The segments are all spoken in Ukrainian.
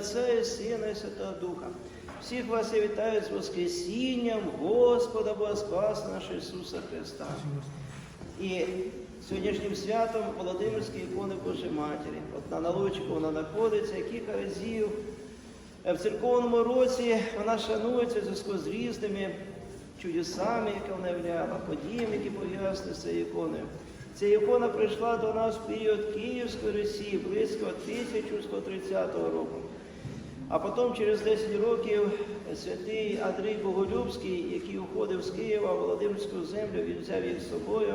Отця і Сина і Святого Духа. Всіх вас я вітаю з Воскресінням Господа Бога Спаса нашого Ісуса Христа. І сьогоднішнім святом Володимирської ікони Божої Матері. От на налучку вона знаходиться, кілька разів. Е, В церковному році вона шанується в зв'язку з різними чудесами, які вона являла, подіями, які пов'язані з цією іконою. Ця ікона прийшла до нас в період Київської Росії близько 1130 року. А потім через 10 років святий Андрій Боголюбський, який уходив з Києва в Володимирську землю, він взяв їх з собою.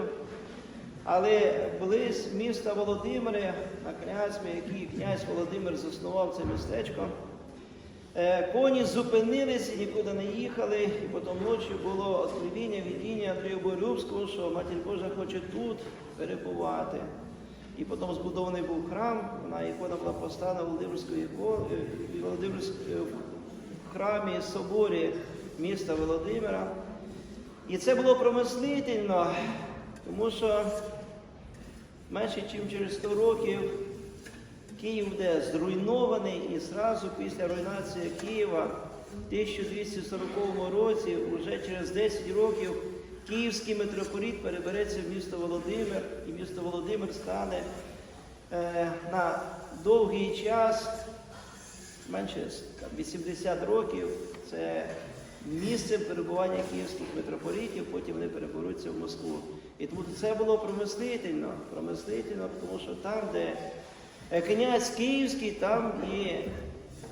Але близь міста Володимире, на князьмі, який князь Володимир заснував це містечко, е, коні зупинилися, нікуди не їхали, і потім ночі було откровіння, видіння Андрію Боголюбського, що Матір Божа хоче тут перебувати. І потім збудований був храм, вона ікона була в Володимирської іко- е, Володимирськ- е, храмі соборі міста Володимира. І це було промислительно, тому що менше ніж через 100 років Київ буде зруйнований і зразу після руйнації Києва в 1240 році, вже через 10 років, Київський митрополіт перебереться в місто Володимир, і місто Володимир стане е, на довгий час, менше 80 років, це місцем перебування київських митрополітів, потім вони переберуться в Москву. І тому це було промислительно, промислительно, тому що там, де е, князь Київський, там і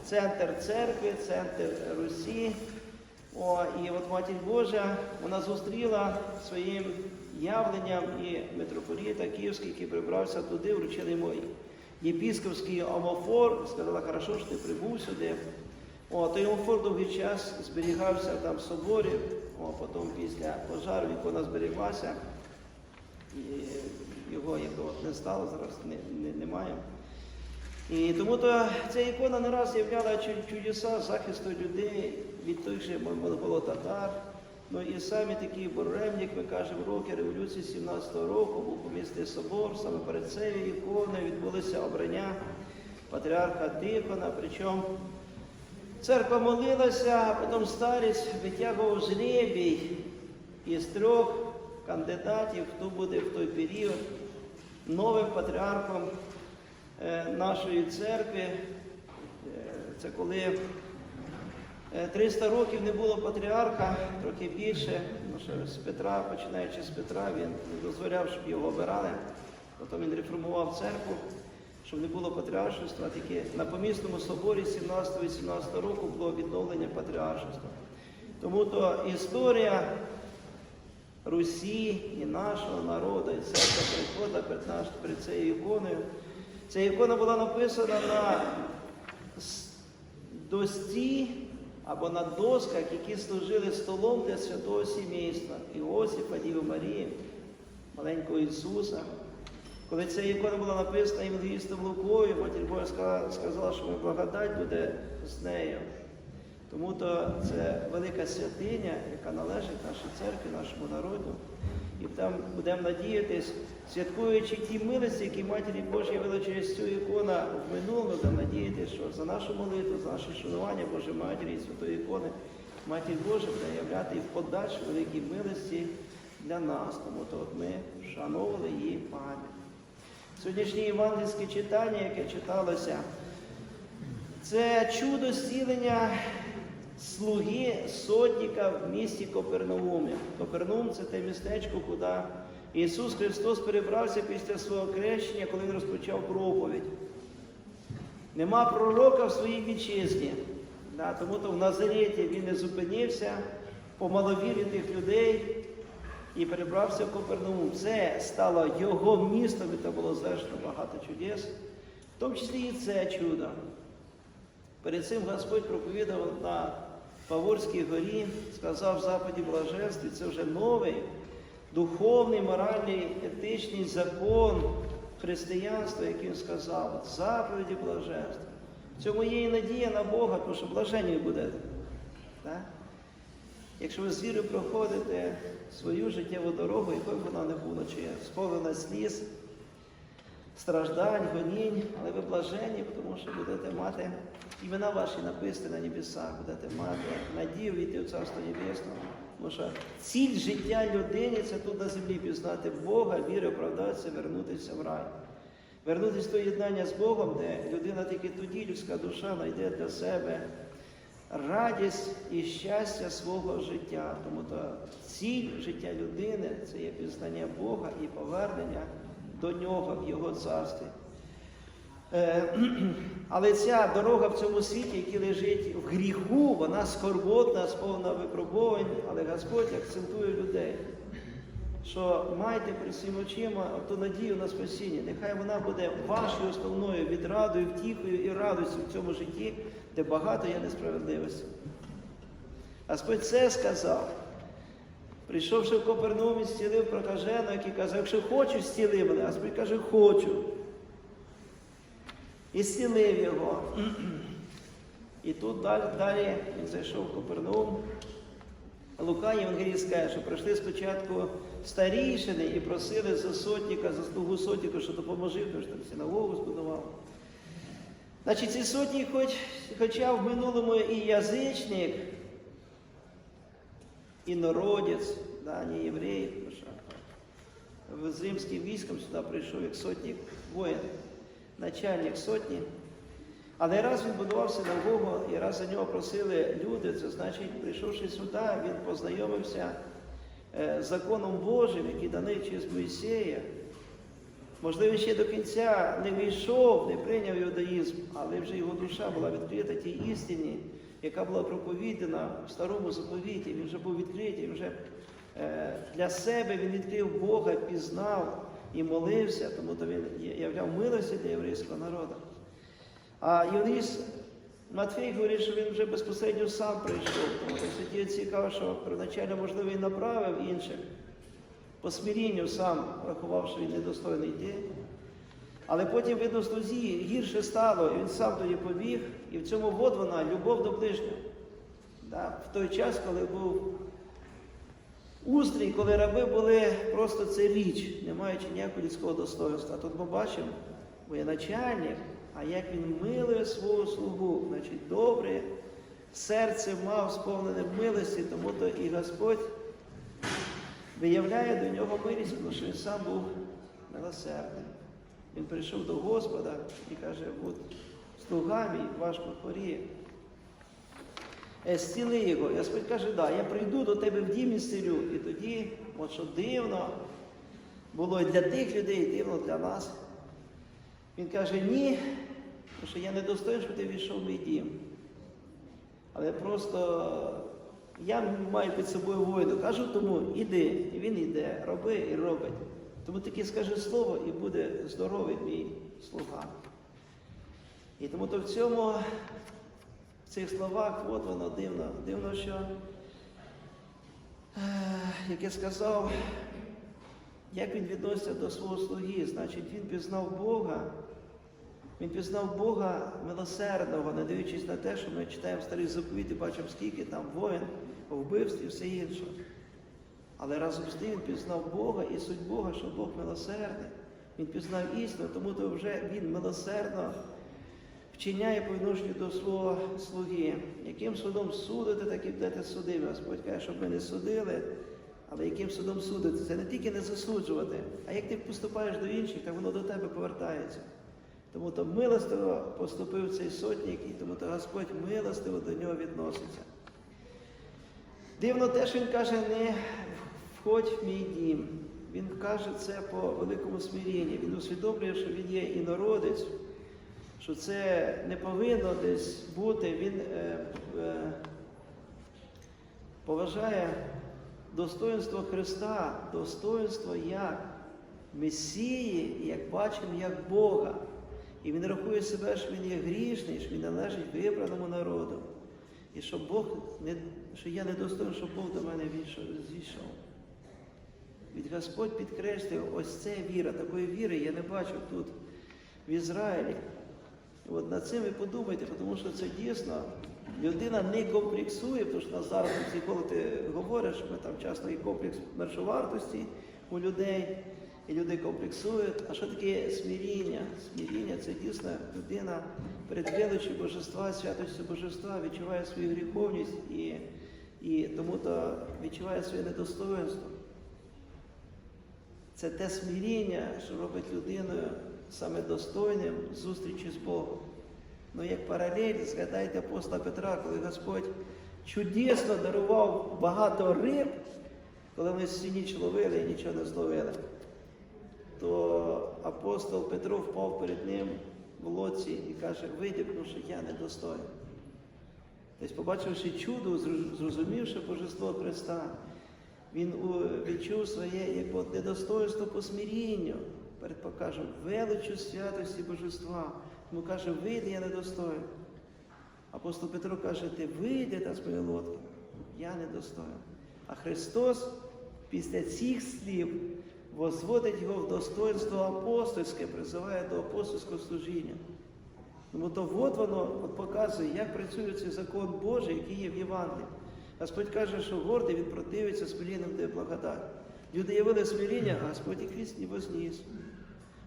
центр церкви, центр Русі. О, і от Матір Божа вона зустріла своїм явленням і митрополіта Київський, який прибрався туди, вручили йому єпіскопський омофор, сказала, хорошо, що ти прибув сюди. О, той омофор довгий час зберігався там в соборі, о, потім після пожару ікона зберіглася, і його якого не стало, зараз не, не, немає. І тому то ця ікона не раз являла чудеса захисту людей від же монголо-татар. Ну і самі такі буремні, як ми кажемо, роки революції 17-го року був помісний собор, саме перед цією іконою відбулося обрання патріарха Тихона. Причому церква молилася, а потім старість витягував жребій із трьох кандидатів, хто буде в той період новим патріархом е, нашої церкви. Е, Це коли 300 років не було патріарха, трохи більше, тому що з Петра, починаючи з Петра, він не дозволяв, щоб його обирали. Потім він реформував церкву, щоб не було патріаршества. Тільки на помісному соборі 17-18 року було відновлення патріаршества. Тому то історія Русі і нашого народу, і церква приходила перед, наш, перед цією іконою. Ця ікона була написана на досці або на досках, які служили столом для святого сімейства Іосифа, Діви Марії, маленького Ісуса. Коли ця ікона була написана Євангелістом Лукою, Матір Божа сказала, що благодать буде з нею. Тому то це велика святиня, яка належить нашій церкві, нашому народу. І там будемо надіятись, святкуючи ті милості, які Матері Божій явила через цю ікону в минулому, будемо надіятися, що за нашу молитву, за наше шанування Божої Матері і Святої ікони, Матір Божа буде являти і в подальші великі милості для нас. Тому то от ми вшановували її пам'ять. Сьогоднішнє євангельське читання, яке читалося, це чудо зцілення слуги сотника в місті Копернаумі. Копернаум це те містечко, куди Ісус Христос перебрався після свого крещення, коли Він розпочав проповідь. Нема пророка в своїй вітчизні. Да, тому то в Назареті він не зупинився, помаловірив тих людей і перебрався в Копернаум. Це стало його містом, і там було звершено багато чудес, в тому числі і це чудо. Перед цим Господь проповідав на Паворській горі, сказав в заповіді блаженстві, це вже новий духовний, моральний, етичний закон християнства, який він сказав, заповіді блаженства. В цьому є і надія на Бога, тому що блаженні будете. Так? Якщо ви з вірою проходите свою життєву дорогу, якою б вона не була, чи сповнена сліз, страждань, гонінь, але ви блажені, тому що будете мати. імена ваші написані на небесах, будете мати надію війти в Царство Небесне. Тому що ціль життя людини це тут на землі пізнати Бога, віри, оправдатися, вернутися в рай. Вернутися до єднання з Богом, де людина тільки тоді, людська душа знайде для себе радість і щастя свого життя. Тому то ціль життя людини це є пізнання Бога і повернення до нього в Його царстві. Е, Але ця дорога в цьому світі, який лежить в гріху, вона скорботна, сповна випробувань, але Господь акцентує людей, що майте перед своїми очима ту надію на спасіння. Нехай вона буде вашою основною відрадою, втіхою і радістю в цьому житті, де багато є несправедливості. Господь це сказав. Прийшовши в Копернаум, і зцілив прокаженого, який казав, якщо хочеш, зціли мене. Господь каже, хочу. І зцілив його. І тут далі, далі він зайшов в Копернаум. Лука Євангеліст каже, що прийшли спочатку старішини і просили за сотника, за слугу сотника, що допоможи, тому що там синагогу збудував. Значить, ці сотні, хоч, хоча в минулому і язичник, і народець, да, не що з римським військом сюди прийшов як сотник воїн, начальник сотні. Але раз він будував синагогу, і раз за нього просили люди, це значить, прийшовши сюди, він познайомився е, з законом Божим, який даний через Моїсея. Можливо, ще до кінця не вийшов, не прийняв іудаїзм, але вже його душа була відкрита тій істині, яка була проповідана в старому заповіті. Він вже був відкритий, вже е, для себе він відкрив Бога, пізнав і молився, тому то він являв милості для єврейського народу. А Євангеліст Матфей говорить, що він вже безпосередньо сам прийшов. Тому що тоді цікаво, що первоначально, можливо, і направив інших. По смирінню сам рахував, що він недостойний йти. Але потім, видно, слузі гірше стало, і він сам тоді побіг, і в цьому вод вона любов до ближнього. Да? В той час, коли був устрій, коли раби були просто це річ, не маючи ніякого людського достоинства. Тут ми бачимо, воєначальник, а як він милує свого слугу, значить, добре, серце мав сповнене милості, тому то і Господь виявляє до нього милість, тому що він сам був милосердним. Він прийшов до Господа і каже, от слуга мій важко хворіє. Е, Зціли його. Господь каже, да, я прийду до тебе в дім і зцілю. І тоді, от що дивно, було і для тих людей, дивно для нас. Він каже, ні, тому що я не достоин, щоб ти війшов в мій дім. Але просто я маю під собою воїну. Кажу тому, іди. І він йде, роби і робить. Тому таки скажи слово і буде здоровий мій слуга. І тому то в цьому, цих словах, от воно дивно. Дивно, що, е, як я сказав, як він відноситься до свого слуги, значить, він пізнав Бога. Він пізнав Бога милосердного, не дивлячись на те, що ми читаємо старий заповіт і бачимо, скільки там воїн, вбивств і все інше. Але разом з тим він пізнав Бога і суть Бога, що Бог милосердний. Він пізнав істину, тому то вже він милосердно вчиняє по відношенню до свого слуги. Яким судом судите, так і будете судимі. Господь каже, щоб ми не судили, але яким судом судити? Це не тільки не засуджувати, а як ти поступаєш до інших, так воно до тебе повертається. Тому то милостиво поступив цей сотник, і тому то Господь милостиво до нього відноситься. Дивно те, що він каже, не входь в мій дім. Він каже це по великому смирінні. Він усвідомлює, що він є інородець, що це не повинно десь бути. Він е, е, поважає достоинство Христа, достоинство як Месії, як бачимо, як Бога. І він рахує себе, що він є грішний, що він належить вибраному народу. І що Бог не, що я не достоин, щоб Бог до мене зійшов. Від Господь підкреслив, ось це віра. Такої віри я не бачив тут, в Ізраїлі. От над цим і подумайте, тому що це дійсно людина не комплексує, тому що на зараз, коли ти говориш, ми там часто і комплекс меншовартості у людей. і люди комплексують. А що таке смиріння? Смиріння це дійсно людина перед величчю божества, святостю божества відчуває свою гріховність і, і тому то відчуває своє недостоинство. Це те смиріння, що робить людиною саме достойним зустрічі з Богом. Ну, як паралель, згадайте апостола Петра, коли Господь чудесно дарував багато риб, коли вони всю ніч ловили і нічого не зловили, то апостол Петро впав перед ним в лодці і каже, тому що я недостойний. Тобто, побачивши чудо, зрозумівши божество Христа, він відчув своє як от недостоинство по смирінню, перед покажем величу святості божества. Тому каже, вийди, я недостоин. Апостол Петро каже, ти вийди та з моєї лодки, я недостоин. А Христос після цих слів возводить його в достоинство апостольське, призиває до апостольського служіння. Тому то от воно от показує, як працює цей закон Божий, який є в Євангелії. Господь каже, що гордий він противиться смиренним де благодать. Люди явили смиріння, а Господь їх вість не возніс.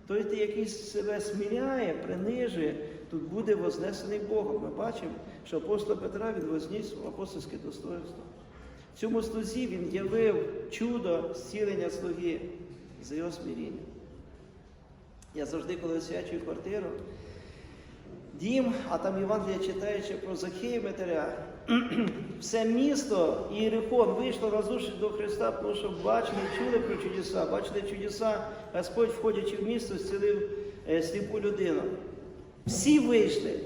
Той, який себе сміряє, принижує, тут буде вознесений Богом. Ми бачимо, що апостол Петра він возніс апостольське достоинство. В цьому слузі він явив чудо зцілення слуги за його смиріння. Я завжди, коли освячую квартиру, дім, а там Євангелія читаючи про Захея Метаря, все місто і Єрихон вийшло на до Христа, тому що бачили, чули про чудеса, бачили чудеса, Господь, входячи в місто, зцілив е, сліпу людину. Всі вийшли,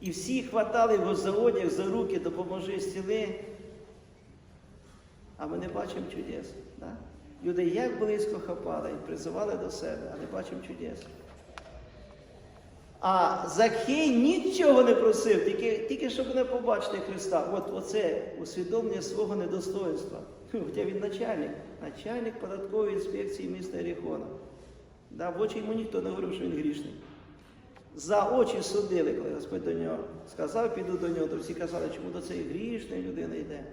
і всі хватали його за одяг, за руки, допоможи зціли. А ми не бачимо чудес. Да? Люди як близько хапали і призивали до себе, а не бачимо чудес. А Закхей нічого не просив, тільки, тільки щоб не побачити Христа. От оце усвідомлення свого недостоинства. Хоча він начальник, начальник податкової інспекції міста Еріхона. Да, в очі йому ніхто не говорив, що він грішний. За очі судили, коли Господь до нього сказав, піду до нього, то всі казали, чому до цієї грішної людини йде.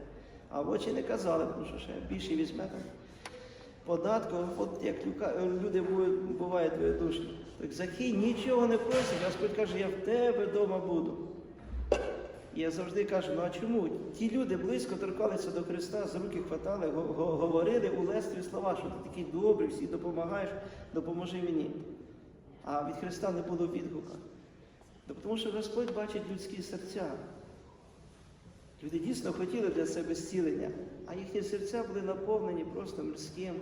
А в очі не казали, тому що ще більше візьме податку, от як люди бувають- двоєдушні. Так Закій нічого не просить, Господь каже, я в тебе вдома буду. Я завжди кажу, ну а чому? Ті люди близько торкалися до Христа, за руки хватали, го- го- говорили у лестві слова, що ти такий добрий, всі допомагаєш, допоможи мені. А від Христа не було відгука. Тому що Господь бачить людські серця. Люди дійсно хотіли для себе зцілення, а їхні серця були наповнені просто людським,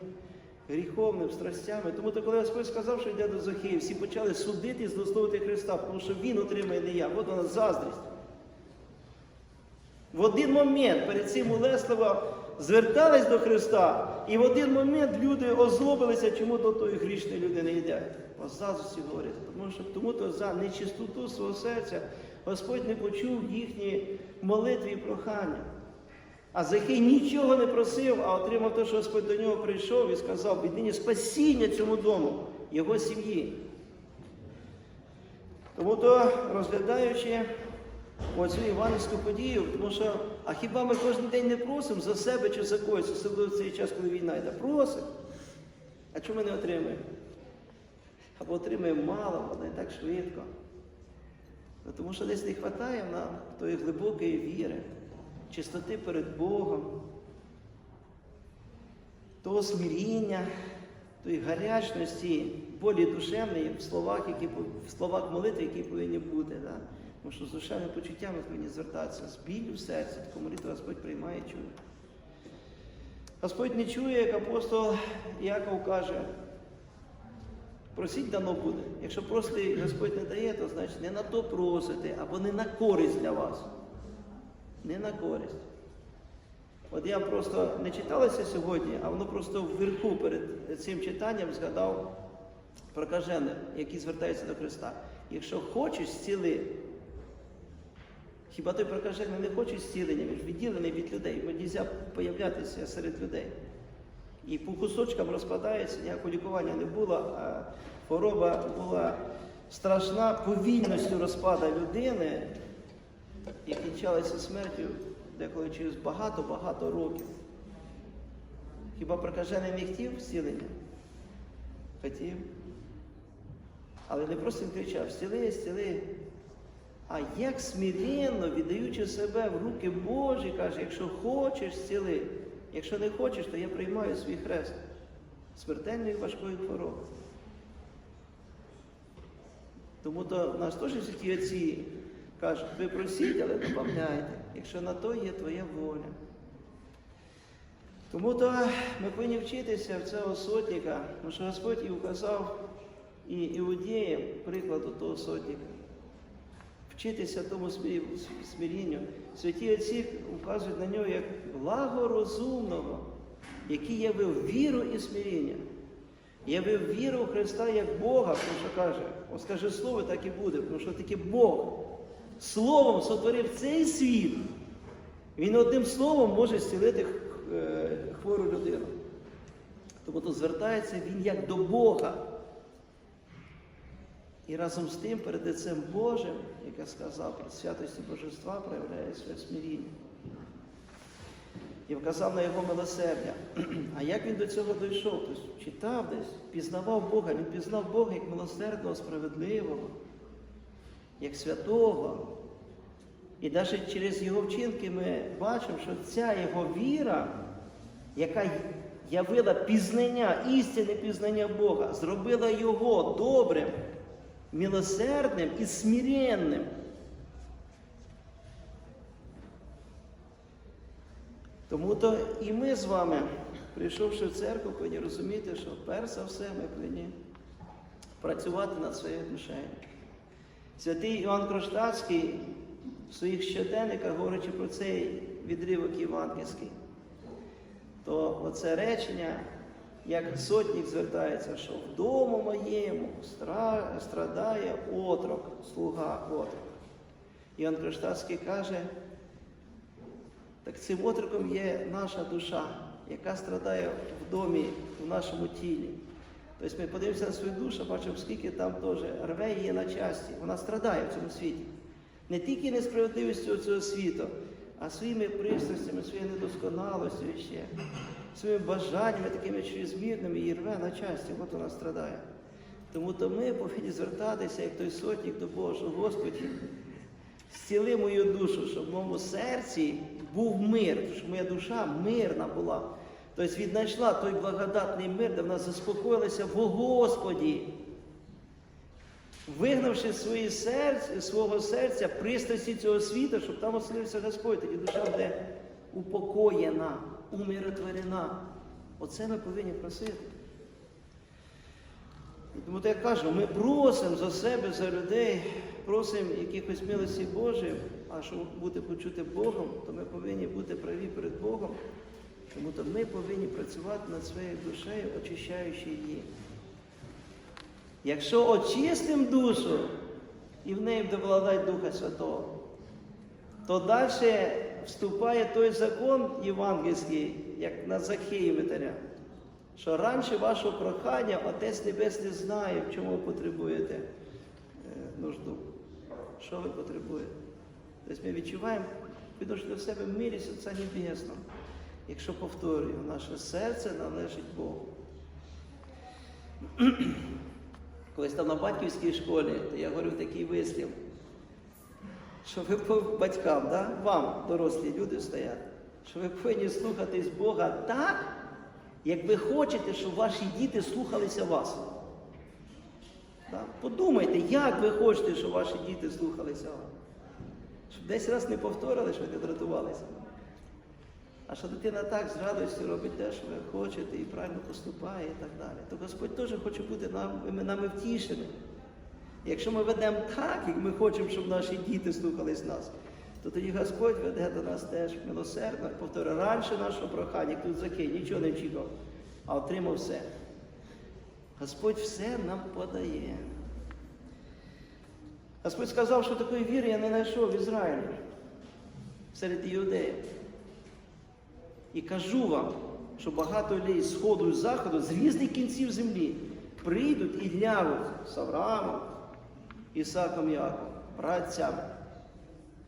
гріховним, страстями. Тому то, коли Господь сказав, що йде до Захея, всі почали судити і злословити Христа, тому що Він отримає не я. От вона заздрість. В один момент перед цим улесливо звертались до Христа, і в один момент люди озлобилися, чому до тої грішної людини йде. О заздрості говорять, тому що тому то за нечистоту свого серця Господь не почув їхні молитви і прохання. А Захей нічого не просив, а отримав те, що Господь до нього прийшов і сказав, віднині спасіння цьому дому, його сім'ї. Тому то, розглядаючи оцю іванівську подію, тому що, а хіба ми кожен день не просимо за себе чи за когось, особливо в цей час, коли війна йде? Просимо. А чому ми не отримуємо? Або отримуємо мало, але не так швидко. Ну, Тому що десь не вистачає нам тої глибокої віри, чистоти перед Богом, того смиріння, тої гарячності, болі душевної в словах, які, в словах молитви, які повинні бути. Да? Тому що з душевними почуттями повинні звертатися, з біллю в серці, таку молитву Господь приймає і чує. Господь не чує, як апостол Яков каже, Просіть дано буде. Якщо просити Господь не дає, то значить не на то просите, або не на користь для вас. Не на користь. От я просто не читалося сьогодні, а воно просто вверху перед цим читанням згадав прокажених, які звертаються до Христа. Якщо хочеш, зціли. Хіба той прокажений не хоче зцілення, він ж відділений від людей, йому не можна появлятися серед людей. І по кусочкам розпадається, ніякого лікування не було, а хвороба була страшна повільністю розпада людини і кінчалася смертю деколи через багато-багато років. Хіба прокажений не хотів зцілення? Хотів. Але не просто він кричав, стіли, стіли. А як смиренно, віддаючи себе в руки Божі, каже, якщо хочеш, зціли. Якщо не хочеш, то я приймаю свій хрест смертельної важкої хвороби. Тому то в нас теж святі отці кажуть, ви просіть, але доповняйте, якщо на то є твоя воля. Тому то ми повинні вчитися в цього сотника, тому що Господь і указав і іудеям прикладу того сотника. Вчитися тому смирінню. Святі отці вказують на нього як благорозумного, який явив віру і смиріння. Явив віру в Христа як Бога, тому що каже, ось скаже слово, так і буде, тому що таки Бог словом сотворив цей світ. Він одним словом може зцілити е, хвору людину. Тому тут звертається він як до Бога. І разом з тим перед лицем Божим, як я сказав, про святості Божества проявляє своє смиріння. І вказав на його милосердя. А як він до цього дійшов? Тобто читав десь, пізнавав Бога, він пізнав Бога як милосердного, справедливого, як святого. І навіть через його вчинки ми бачимо, що ця його віра, яка явила пізнання, істинне пізнання Бога, зробила його добрим, милосердним і смиренним. Тому то і ми з вами, прийшовши в церкву, повинні розуміти, що перш за все ми повинні працювати над своєю душею. Святий Іван Кронштадтський в своїх щоденниках, говорячи про цей відривок євангельський, то оце речення, як сотник звертається, що в моєму стра- страдає отрок, слуга отрок. Іван Кронштадтський каже, так цим отроком є наша душа, яка страдає в домі, в нашому тілі. Тобто ми подивимося на свою душу, бачимо, скільки там теж рве її на часті. Вона страдає в цьому світі. Не тільки несправедливістю цього світу, а своїми пристрастями, своєю недосконалостю ще, своїми бажаннями такими чрезмірними її рве на часті, от вона страдає. Тому то ми повинні звертатися, як той сотник до Божого, Господі, зціли мою душу, щоб в моєму серці був мир, щоб моя душа мирна була. Тобто віднайшла той благодатний мир, де вона заспокоїлася в Господі, вигнавши свої серця, свого серця пристрасті цього світу, щоб там оселився Господь, тоді душа буде упокоєна, умиротворена. Оце ми повинні просити. Тому то я кажу, ми просимо за себе, за людей, просимо якихось милості Божої, а щоб бути почути Богом, то ми повинні бути праві перед Богом. Тому то ми повинні працювати над своєю душею, очищаючи її. Якщо очистимо душу і в неї буде Духа Святого, то далі вступає той закон євангельський, як на Захеї Митаря, що раніше вашого прохання Отець Небесний знає, в чому ви потребуєте е, нужду. Що ви потребуєте? Тобто ми відчуваємо відносно до себе милість Отця Небесного. Якщо повторюю, наше серце належить Богу. Колись там на батьківській школі, то я говорив такий вислів, що ви батькам, да? вам, дорослі люди стоять, що ви повинні слухатись Бога так, як ви хочете, щоб ваші діти слухалися вас. Да? Подумайте, як ви хочете, щоб ваші діти слухалися вас. Щоб десь раз не повторили, що не дратувалися. А що дитина так з радістю робить те, що ви хочете, і правильно поступає, і так далі. То Господь теж хоче бути нами, нами втішеним. Якщо ми ведемо так, як ми хочемо, щоб наші діти слухались нас, то тоді Господь веде до нас теж милосердно, повторюю, раніше нашого прохання, тут закинь, нічого не очікував, а отримав все. Господь все нам подає. Господь сказав, що такої віри я не знайшов в Ізраїлі серед іудеїв. І кажу вам, що багато людей з сходу і заходу, з різних кінців землі, прийдуть і лягуть з Авраамом, Ісаком Яковом, працями.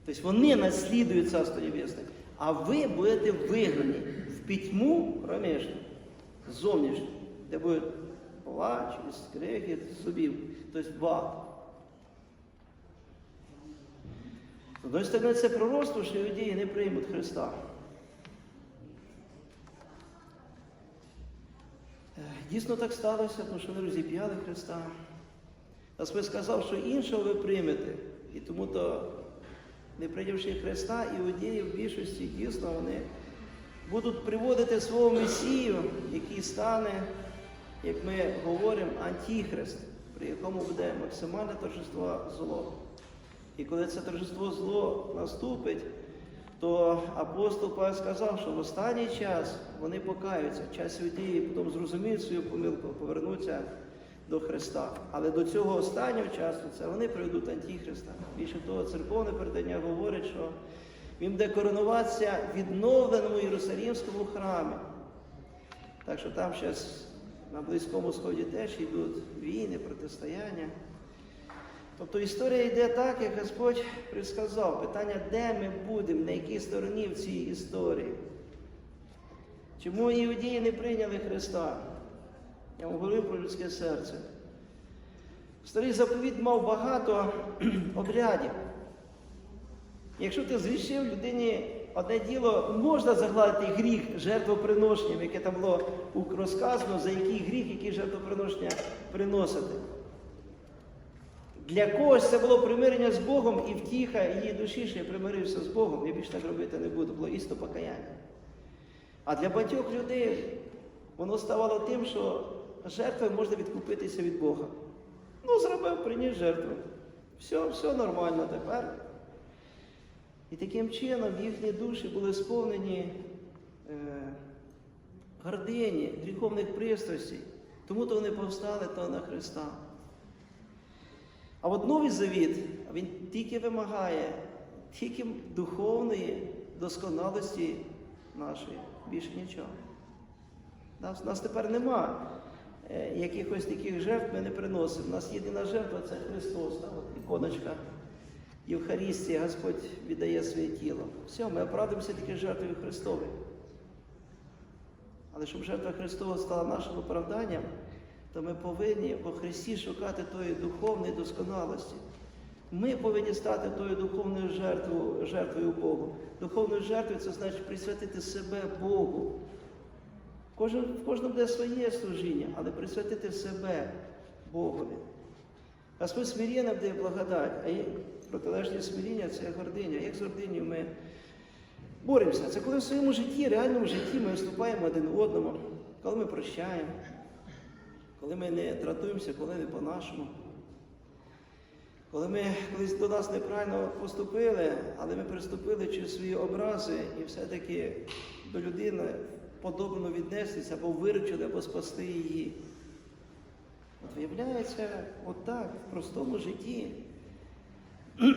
Тобто вони наслідують Царство Небесне, а ви будете вигнані в пітьму проміжну, зовнішню, де буде плач, скрегіт зубів, тобто багато. З одної сторони, це пророцтво, що іудеї не приймуть Христа. Е, Дійсно так сталося, тому що вони розіп'яли Христа. Господь сказав, що іншого ви приймете. І тому то, не прийнявши Христа, іудеї в більшості дійсно вони будуть приводити свого Месію, який стане, як ми говоримо, антихрист, при якому буде максимальне торжество зло. І коли це торжество зло наступить, то апостол Павел сказав, що в останній час вони покаються, час іудеї потім зрозуміють свою помилку, повернуться до Христа. Але до цього останнього часу це вони приведуть Антихриста. Більше того, церковне передання говорить, що він буде коронуватися відновленому Єрусалімському храмі. Так що там зараз на Близькому Сході теж йдуть війни, протистояння. Тобто історія йде так, як Господь предсказав. Питання, де ми будемо, на якій стороні в цій історії. Чому іудеї не прийняли Христа? Я говорив про людське серце. Старий заповіт мав багато обрядів. Якщо ти зрішив людині одне діло, можна загладити гріх жертвоприношенням, яке там було розказано, за який гріх, які жертвоприношення приносити. Для когось це було примирення з Богом і втіха її душі, що я примирився з Богом, я більше так робити не буду, було істо покаяння. А для багатьох людей воно ставало тим, що жертвою можна відкупитися від Бога. Ну, зробив, приніс жертву. Все, все нормально тепер. І таким чином їхні душі були сповнені е, гордині, гріховних пристрастей. Тому то вони повстали то на Христа. А от новий завіт, він тільки вимагає тільки духовної досконалості нашої, більше нічого. Нас, нас тепер нема якихось таких жертв ми не приносимо. У нас єдина жертва це Христос, та от іконочка Євхаристія, Господь віддає своє тіло. Все, ми оправдуємося тільки жертвою Христовою. Але щоб жертва Христова стала нашим оправданням, то ми повинні по Христі шукати тої духовної досконалості. Ми повинні стати тою духовною жертвою, жертвою Богу. Духовною жертвою це значить присвятити себе Богу. Кожен, в кожному буде своє служіння, але присвятити себе Богові. Господь смирення дає благодать, а є протилежність смиріння це гординя. Як з гординю ми боремося? Це коли в своєму житті, реальному житті ми вступаємо один одному, коли ми прощаємо, коли ми не дратуємося, коли не по-нашому. Коли ми колись до нас неправильно поступили, але ми приступили через свої образи і все-таки до людини подобно віднестися або виручили, або спасти її. От виявляється, отак, в простому житті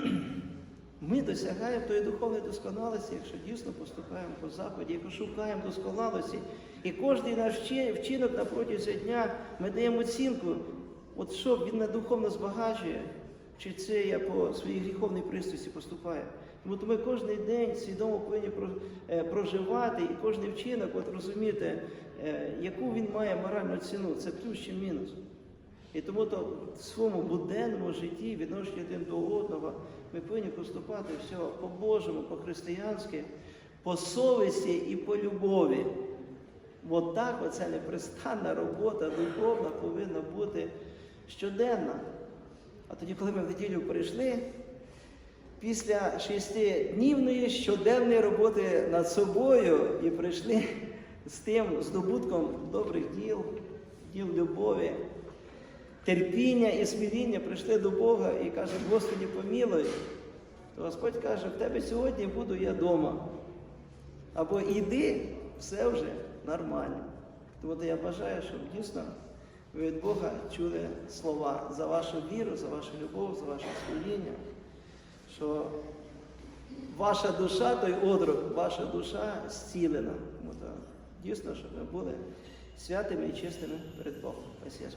ми досягаємо тої духовної досконалості, якщо дійсно поступаємо по заході, якщо шукаємо досконалості. І кожен наш вчинок на протязі дня ми даємо оцінку, от що він на духовно збагачує, чи це я по своїй гріховній пристрасті поступаю. Тому ми кожен день свідомо повинні е, проживати і кожен вчинок от розуміти, е, яку він має моральну ціну, це плюс чи мінус. І тому то в своєму буденному житті, відношенні один до одного, ми повинні поступати все по-божому, по-християнськи, по совісті і по любові. От так оця непрестанна робота духовна повинна бути щоденна. А тоді, коли ми в неділю прийшли, після шестиднівної щоденної роботи над собою і прийшли з тим здобутком добрих діл, діл любові, терпіння і смиріння, прийшли до Бога і кажуть, Господи, помілуй, то Господь каже, в тебе сьогодні буду я вдома. Або йди, все вже нормально. Тому я бажаю, щоб дійсно ви від Бога чули слова за вашу віру, за вашу любов, за ваше служіння, що ваша душа, той одрок, ваша душа зцілена. Тому так, дійсно, щоб ми були святими і чистими перед Богом. Спасибо.